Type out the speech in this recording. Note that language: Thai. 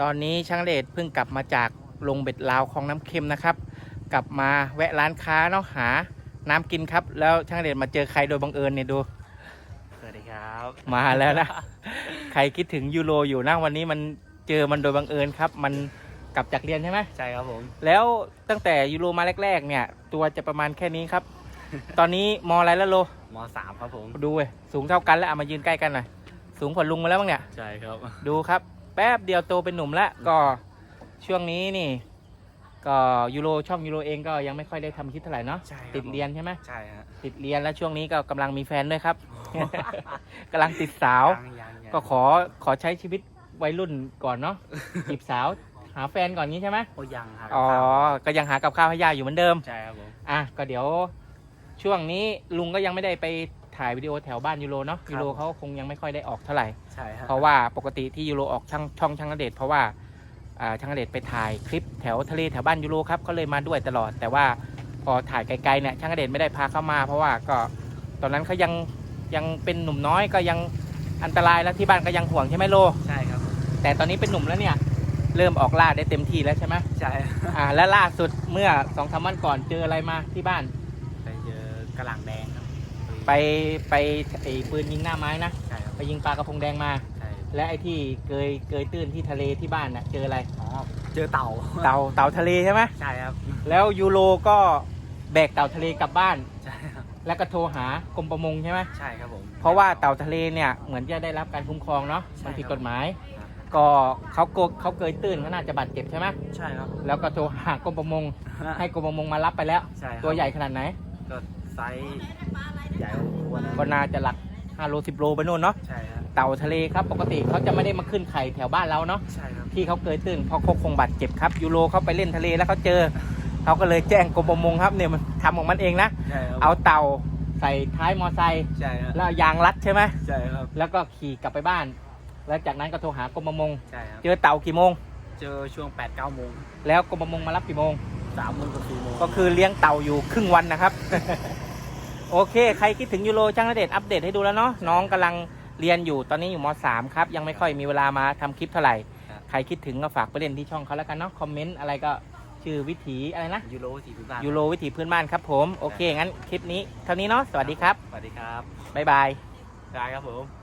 ตอนนี้ช่างเดชเพิ่งกลับมาจากลงเบ็ดลาวคลองน้ำเค็มนะครับ กลับมาแวะร้านค้าเนาะหาน้ำกินครับ แล้วช่างเดชมาเจอใครโดยบังเอิญเนี่ยดูสวัสดีครับ มาแล้วนะ ใครคิดถึงยูโรอยู่นะวันนี้มันเจอมันโดยบังเอิญครับ มันกลับจากเรียนใช่ไหมใช่ครับผม แล้วตั้งแต่ยูโรมาแรก ๆ เนี่ย ตัวจะประมาณแค่นี้ครับ ตอนนี้มอะไรแล้วโลมสามครับผมดูเว้ยสูงเท่ากันแล้วเอามายืนใกล้กันหน่อยสูงกว่าลุงมาแล้วมั้งเนี่ยใช่ครับ ดูครับ แป๊บเดียวโตเป็นหนุ่มแล้วก็ช่วงนี้นี่ ก็ยูโรช่องยูโรเองก็ยังไม่ค่อยได้ทำคลิปเท่าไหร่เนาะใช่ครับ ติดเรียนใช่ไหมใช่ฮะติดเรียนแล้วช่วงนี้ก็กำลังมีแฟนด้วยครับ กำลังติดสาว ยังยังยังก็ขอขอใช้ชีวิตวัยรุ่นก่อนเนาะ จีบสาว หาแฟนก่อนนี้ใช่ไหมโอ้ยังครับอ๋อ ก็ยังหากับข้าวให้ย่าอยู่เหมือนเดิม ใช่ครับผม อะก็เดี๋ยวช่วงนี้ลุงก็ยังไม่ได้ไป ถ่ายวิดีโอแถวบ้านยูโรเนาะครับยูโรเขาคงยังไม่ค่อยได้ออกเท่าไหร่ ใช่ฮะเพราะว่าปกติที่ยูโรออกช่องช่องช่างณเดชน์เพราะว่าอ่าช่างณเดชน์ไปถ่ายคลิปแถวทะเลแถวบ้านยูโรครับก็เลยมาด้วยตลอด แต่ว่าพอถ่ายไกลๆเนี่ยช่างณเดชน์ไม่ได้พาเข้ามา เพราะว่าก็ตอนนั้นเขายังยังเป็นหนุ่มน้อยก็ยังอันตรายแล้วที่บ้านก็ยังห่วงใช่ไหมโล ใช่ครับผมแต่ตอนนี้เป็นหนุ่มแล้วเนี่ยเริ่มออกล่าได้เต็มที่แล้วใช่ไหมใช่อ่าและล่าสุดเมื่อสองสามวันก่อนเจออะไรมาที่บ้านไปเจอกระหลังแดงครับ ไปไปไอ้ปืนยิงหน้าไม้นะ ใช่ครับไปยิงปลากระพงแดงมา ใช่และไอ้ที่เกยเกยตื้นที่ทะเลที่บ้านน่ะเจออะไร อ๋อเจอเต่า เต่าเต่าทะเลใช่ไหมใช่ครับแล้วยูโรก็แบกเต่าทะเลกลับบ้าน ใช่ครับแล้วก็โทรหากรมประมงใช่ไหมใช่ครับผม เพราะว่าเต่าทะเลเนี่ยเหมือนจะได้รับการคุ้มครองเนาะใช่มันผิดครับ กฎหมาย ครับก็เขาโกเขาเกยตื้นเขาน่าจะบาดเจ็บใช่ไหมใช่ครับแล้วก็โทรหากรมประมง ให้กรมประมงมารับไปแล้ว ใช่ครับตัวใหญ่ขนาดไหน ก็ไซส์ ใหญ่พอสมควรนะก็น่าจะหลัก5โล10โลไปนู่นเนาะใช่ครับเต่าทะเลครับปกติเขาจะไม่ได้มาขึ้นไข่แถวบ้านเราเนาะใช่ครับที่เขาเกยตื้นเพราะเขาคงบาดเจ็บครับยูโรเขาไปเล่นทะเลแล้วเขาเจอเขาก็เลยแจ้งกรมประมงครับเนี่ยมันทำของมันเองนะใช่ครับเอาเต่าใส่ท้ายมอไซค์ใช่ครับแล้วเอายางรัดใช่ไหมใช่ครับแล้วก็ขี่กลับไปบ้าน แล้วจากนั้นก็โทรหากรมประมง ใช่ครับเจอเต่ากี่โมง เจอช่วง8ปดเก้าโมงแล้วกรมประมงมารับกี่โมงสามโมงกับสี่โมงก็คือเลี้ยงเต่าอยู่ครึ่งวันนะครับ โอเค ใครคิดถึงยูโรจ้างณเดชน์อัปเดตให้ดูแล้วเนาะน้องกำลังเรียนอยู่ตอนนี้อยู่ม .3 ครับ ยังไม่ค่อยมีเวลามาทำคลิปเท่าไหร่ ใครคิดถึงก็ฝากไปเล่นที่ช่องเขาแล้วกันเนาะคอมเมนต์อะไรก็ชื่อวิถีอะไรนะยูโรสี่พื้นบ้านยูโรวิถีพื้นบ้านครับผมโอเคงั้นคลิปนี้เท่านี้เนาะสวัสดีครับสวัสดีครับบ๊ายบาย ได้ครับผม